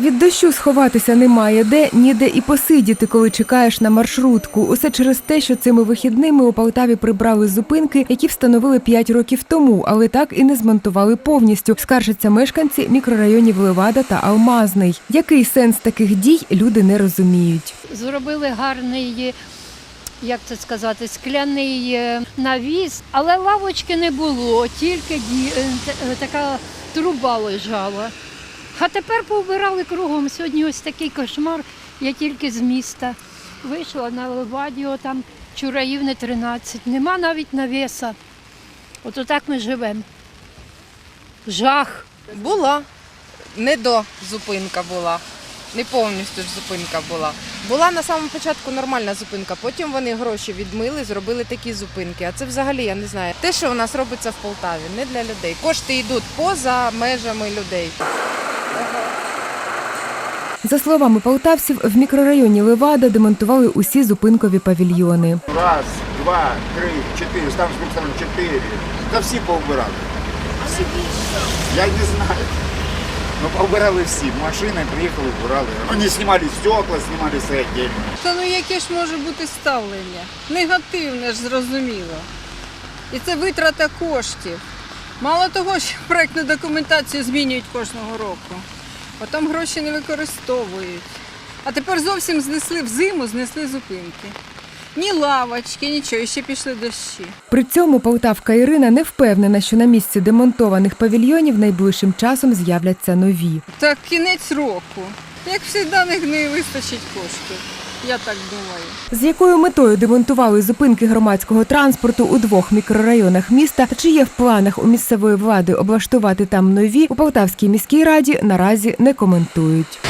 Від дощу сховатися немає де, ніде і посидіти, коли чекаєш на маршрутку. Усе через те, що цими вихідними у Полтаві прибрали зупинки, які встановили 5 років тому, але так і не змонтували повністю. Скаржаться мешканці мікрорайонів Левада та Алмазний. Який сенс таких дій люди не розуміють. зробили гарний, як це сказати, скляний е, навіс, але лавочки не було, тільки е, е, така труба лежала. А тепер повбирали кругом. Сьогодні ось такий кошмар. Я тільки з міста. Вийшла на Левадіо, там Чураївни 13. Нема навіть навіса. От отак ми живемо. Жах. Була. Не до зупинка була. Не повністю ж зупинка була. Була на самому початку нормальна зупинка, потім вони гроші відмили, зробили такі зупинки. А це взагалі я не знаю. Те, що у нас робиться в Полтаві, не для людей. Кошти йдуть поза межами людей. За словами полтавців, в мікрорайоні Левада демонтували усі зупинкові павільйони. Раз, два, три, чотири, там з двох сторон чотири. Та всі поубирали. Всі. Я не знаю. Ну, поубирали всі. Машини приїхали, убирали. Вони знімали стекла, знімали все віддільно. Та ну яке ж може бути ставлення? Негативне ж зрозуміло. І це витрата коштів. Мало того, що проектну документацію змінюють кожного року. Потім гроші не використовують. А тепер зовсім знесли в зиму, знесли зупинки. Ні лавочки, нічого, ще пішли дощі. При цьому полтавка Ірина не впевнена, що на місці демонтованих павільйонів найближчим часом з'являться нові. Так кінець року. Як завжди, не вистачить коштів. Я так думаю. З якою метою демонтували зупинки громадського транспорту у двох мікрорайонах міста та чи є в планах у місцевої влади облаштувати там нові у Полтавській міській раді наразі не коментують.